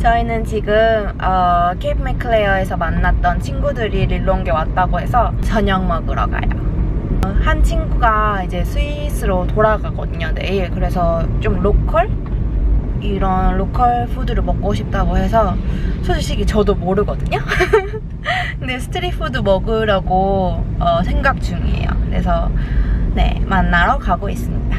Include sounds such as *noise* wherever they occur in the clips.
저희는 지금 어, 케이프 맥클레어에서 만났던 친구들이 릴롱게 왔다고 해서 저녁 먹으러 가요. 어, 한 친구가 이제 스위스로 돌아가거든요, 내일. 그래서 좀 로컬? 이런 로컬 푸드를 먹고 싶다고 해서 솔직히 저도 모르거든요. *laughs* 근데 스트리트 푸드 먹으려고 어, 생각 중이에요. 그래서 네, 만나러 가고 있습니다.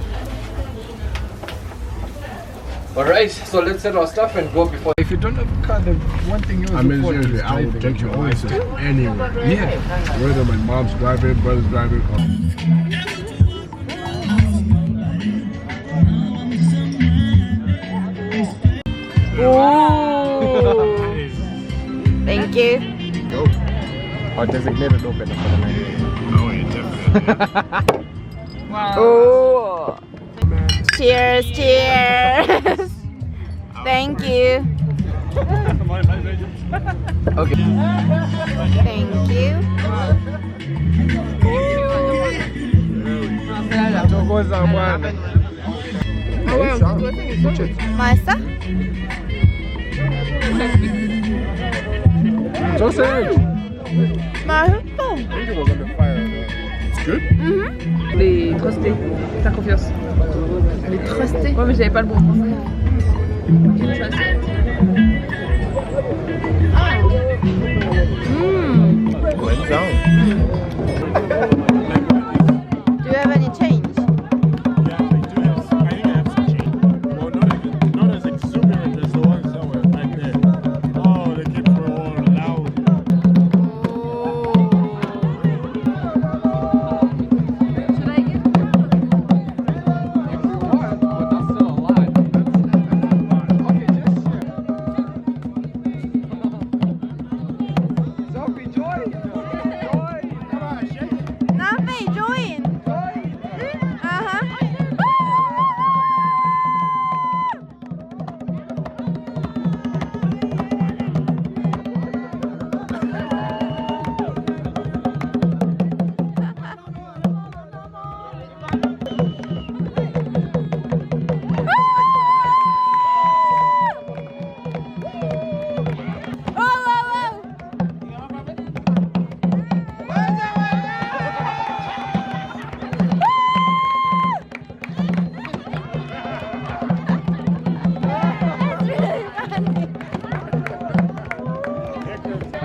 aí Alright, so let's set our stuff and go before. If you don't have a car, the one thing you I mean, seriously, I will take you always anywhere. Yeah. Whether my mom's driving, brother's driving. Or Thank you. Oh. Our designated opener for the night. oh, yeah, definitely. *laughs* 오. Cheers, cheers. *laughs* Thank you. okay. Thank you. Tuongoza bwana. Masa? Sausage. Mahu. Oh. It's good. Mhm. Mm the crusty taco. Les trustés. Ouais, mais j'avais pas le bon français.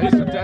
Oh.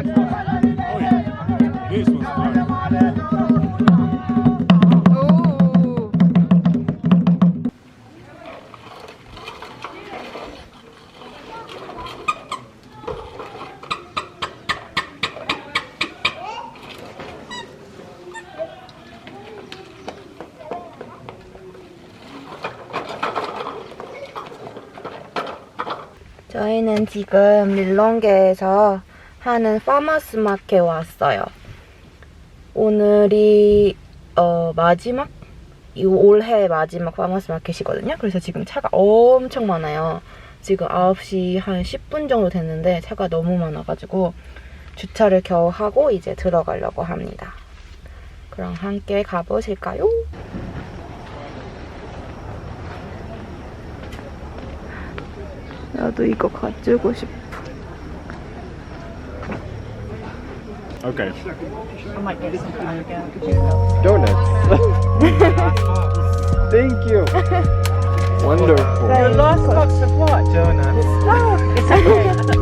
저희는 지금 릴롱게에서 하는 파머스 마켓에 왔어요. 오늘이 어, 마지막 이 올해 마지막 파머스 마켓이거든요. 그래서 지금 차가 엄청 많아요. 지금 9시 한 10분 정도 됐는데 차가 너무 많아가지고 주차를 겨우 하고 이제 들어가려고 합니다. 그럼 함께 가보실까요? 나도 이거 가지고 싶어. Okay. I might get some time again. Donuts. *laughs* Thank you. *laughs* Wonderful. The last box of what? Donuts. It's *laughs* okay.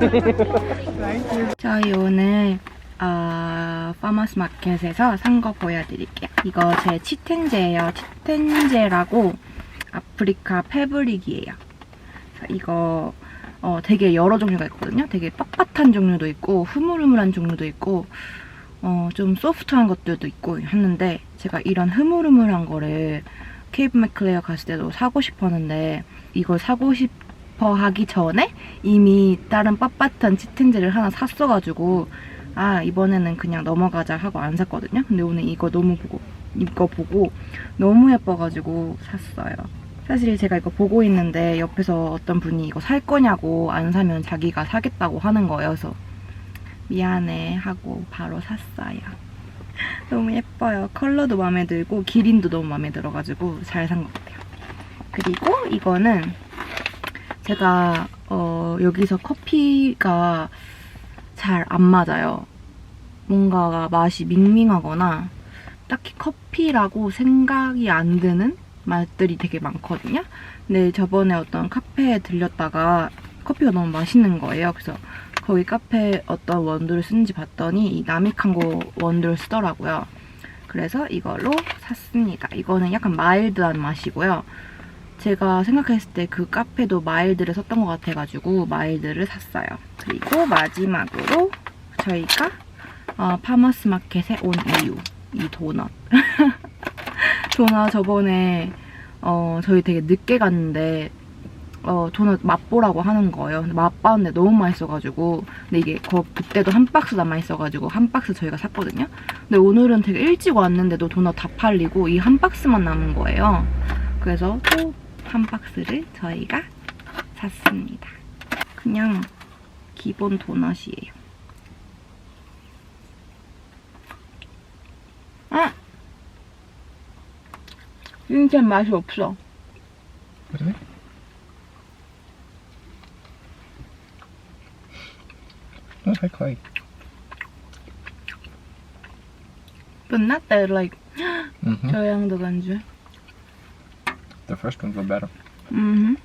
*laughs* 저희 오늘 어, 파머스 마켓에서 산 거 보여드릴게요. 이거 제 치텐제예요. 치텐제라고 아프리카 패브릭이에요. 이거 어, 되게 여러 종류가 있거든요. 되게 빳빳한 종류도 있고 흐물흐물한 종류도 있고 어, 좀 소프트한 것들도 있고 했는데 제가 이런 흐물흐물한 거를 케이프 맥클레어 갔을 때도 사고 싶었는데 이걸 사고 싶어 하기 전에 이미 다른 빳빳한 치텐제를 하나 샀어가지고 아 이번에는 그냥 넘어가자 하고 안 샀거든요. 근데 오늘 이거 너무 보고 이거 보고 너무 예뻐가지고 샀어요. 사실 제가 이거 보고 있는데 옆에서 어떤 분이 이거 살 거냐고 안 사면 자기가 사겠다고 하는. 그래서 미안해 하고 바로 샀어요. *laughs* 너무 예뻐요. 컬러도 마음에 들고 기린도 너무 마음에 들어가지고 잘 산 것 같아요. 그리고 이거는 제가 어, 여기서 커피가 잘 안 맞아요. 뭔가 맛이 밍밍하거나 딱히 커피라고 생각이 안 드는 맛들이 되게 많거든요. 근데 저번에 어떤 카페에 들렸다가 커피가 너무 맛있는 거예요. 그래서 거기 카페 어떤 원두를 쓰는지 봤더니 이 나미칸고 원두를 쓰더라고요. 그래서 이걸로 샀습니다. 이거는 약간 마일드한 맛이고요. 제가 생각했을 때 그 카페도 마일드를 썼던 것 같아가지고 마일드를 샀어요. 그리고 마지막으로 저희가 어, 파머스 마켓에 온 이유 이 도넛 *laughs* 도넛 저번에 어, 저희 되게 늦게 갔는데 어, 도넛 맛보라고 하는 거예요. 맛봤는데 너무 맛있어가지고 근데 이게 거, 그때도 한 박스 남아있어가지고 한 박스 저희가 샀거든요. 근데 오늘은 되게 일찍 왔는데도 도넛 다 팔리고 이 한 박스만 남은 거예요. 그래서 또 한 박스를 저희가 샀습니다. 그냥 기본 도넛이에요. 아! 진짜 맛이 없어. No, I quite. But not that like Mm-hmm. 저양도 간주. The first ones were better. 음.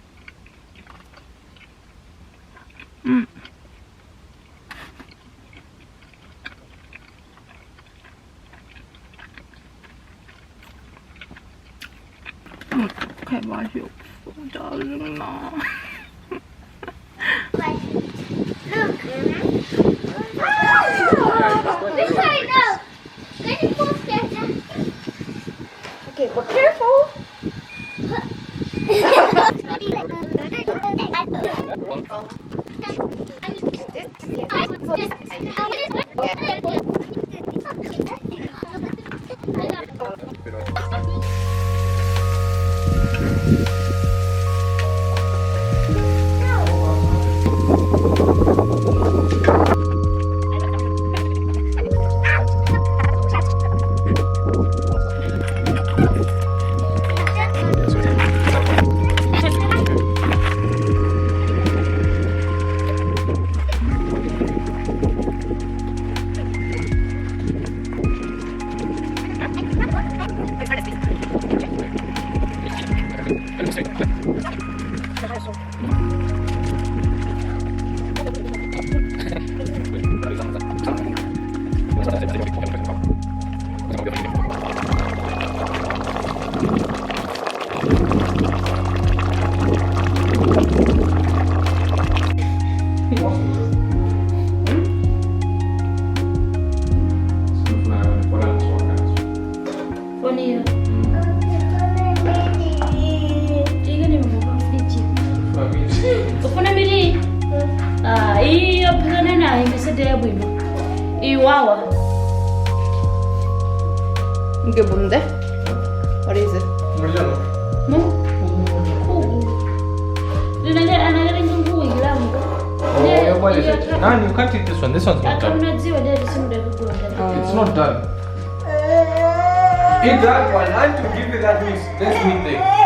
pero... Bonyea. Mili. Mm. Ah, hiyo na imesaidia bwino. Iwawa. Nge bunde. Oh, yeah, what is it? You can't eat this one. This one's not done. Ah. It's not done. Give that one. I'm to give you that news. let's meet there.